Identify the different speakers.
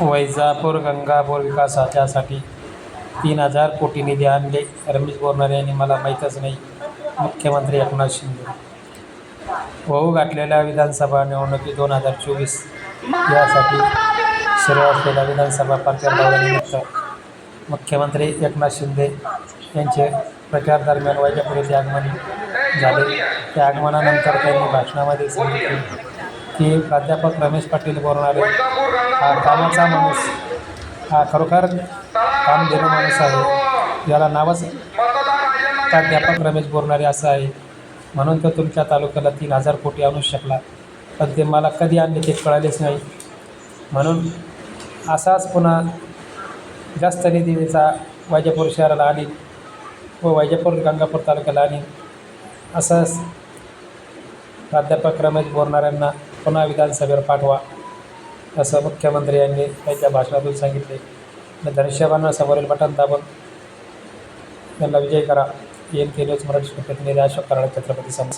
Speaker 1: वैजापूर गंगापूर विकासाच्यासाठी तीन हजार कोटी निधी आणले. रमेश बोरणारे यांनी मला माहीतच नाही. मुख्यमंत्री एकनाथ शिंदे. होऊ घातलेल्या विधानसभा निवडणुकी दोन हजार चोवीस यासाठी सुरू असलेल्या विधानसभा पात्रनिमित्त मुख्यमंत्री एकनाथ शिंदे यांचे प्रचार दरम्यान वैजापूर येथे आगमन झाले. त्या आगमनानंतर त्यांनी भाषणामध्ये सांगितले की प्राध्यापक रमेश पाटील बोरणारे हा कामाचा माणूस. हा खरोखर काम देणं माणूस आहे. याला नावच प्राध्यापक रमेश बोरणारे असं आहे. म्हणून तो तुमच्या तालुक्याला तीन हजार कोटी आणू शकला. पण ते मला कधी आणले ते कळालेच नाही. म्हणून असाच पुन्हा जास्त निधीचा वैजापूर शहराला आणि व वैजापूर गंगापूर तालुक्याला आणि असंच प्राध्यापक रमेश बोरणाऱ्यांना पुन्हा विधानसभेवर पाठवा. असं मुख्यमंत्री यांनी त्यांच्या भाषणातून सांगितले. आणि समोरील बटन दाबून त्यांना विजय करा. एन के मराठी प्रतिनिधी अशोक कराड छत्रपती सम